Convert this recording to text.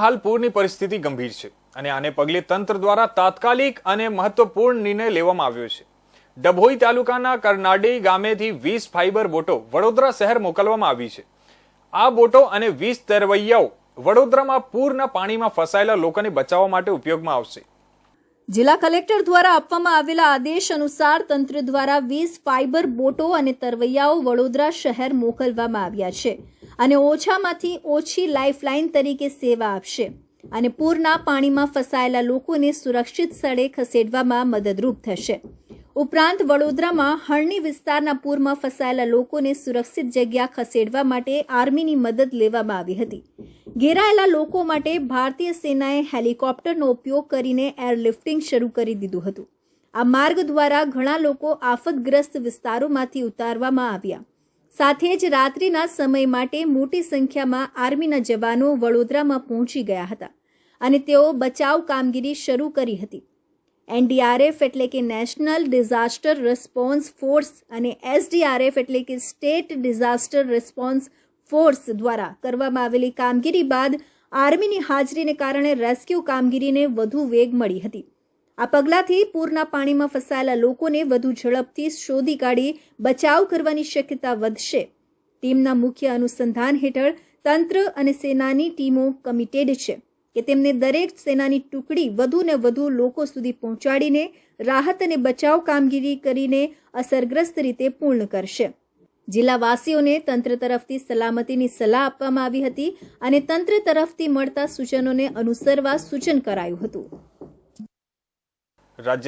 હાલ પૂરની પરિસ્થિતિ ગંભીર છે અને આને પગલે તંત્ર દ્વારા તાત્કાલિક અને મહત્વપૂર્ણ નિર્ણય લેવામાં આવ્યો છે. ડભોઈ તાલુકાના કરનાડી ગામેથી વીસ ફાઇબર બોટો વડોદરા શહેર મોકલવામાં આવી છે. આ બોટો અને વીસ તરવૈયાઓ વડોદરામાં પૂરના પાણીમાં ફસાયેલા લોકોને બચાવવા માટે ઉપયોગમાં આવશે. જિલ્લા કલેક્ટર દ્વારા આપવામાં આવેલા આદેશ અનુસાર તંત્ર દ્વારા વીસ ફાઇબર બોટો અને તરવૈયાઓ વડોદરા શહેર મોકલવામાં આવ્યા છે. અને ઓછામાંથી ઓછી લાઇફલાઇન તરીકે સેવા આપશે. અને પૂરના પાણીમાં ફસાયેલા લોકોને સુરક્ષિત સ્થળે ખસેડવામાં મદદરૂપ થશે. ઉપરાંત વડોદરામાં હળની વિસ્તારના પૂરમાં ફસાયેલા લોકોને સુરક્ષિત જગ્યા ખસેડવા માટે આર્મીની મદદ લેવામાં આવી હતી. ઘેરાયેલા લોકો માટે ભારતીય સેનાએ હેલિકોપ્ટરનો ઉપયોગ કરીને એરલિફ્ટિંગ શરૂ કરી દીધું હતું. આ માર્ગ દ્વારા ઘણા લોકો આફતગ્રસ્ત વિસ્તારોમાંથી ઉતારવામાં આવ્યા. સાથે જ રાત્રિના સમય માટે મોટી સંખ્યામાં આર્મીના જવાનો વડોદરામાં પહોંચી ગયા હતા અને તેઓ બચાવ કામગીરી શરૂ કરી હતી. એનડીઆરએફ એટલે કે નેશનલ ડિઝાસ્ટર રિસ્પોન્સ ફોર્સ અને એસડીઆરએફ એટલે કે સ્ટેટ ડિઝાસ્ટર રિસ્પોન્સ ફોર્સ દ્વારા કરવામાં આવેલી કામગીરી બાદ આર્મીની હાજરીને કારણે રેસ્ક્યુ કામગીરીને વધુ વેગ મળી હતી. આ પગલાંથી પૂરના પાણીમાં ફસાયેલા લોકોને વધુ ઝડપથી શોધી કાઢી બચાવ કરવાની શક્યતા વધશે. ટીમના મુખ્ય અનુસંધાન હેઠળ તંત્ર અને સેનાની ટીમો કમિટેડ છે કે તેમને દરેક સેનાની ટુકડી વધુ ને વધુ લોકો સુધી પહોંચાડીને રાહત અને બચાવ કામગીરી કરીને અસરગ્રસ્ત રીતે પૂર્ણ કરશે. જિલ્લાવાસીઓને તંત્ર તરફથી સલામતીની સલાહ આપવામાં આવી હતી અને તંત્ર તરફથી મળતા સૂચનોને અનુસરવા સૂચન કરાયું હતું. રાજ્યના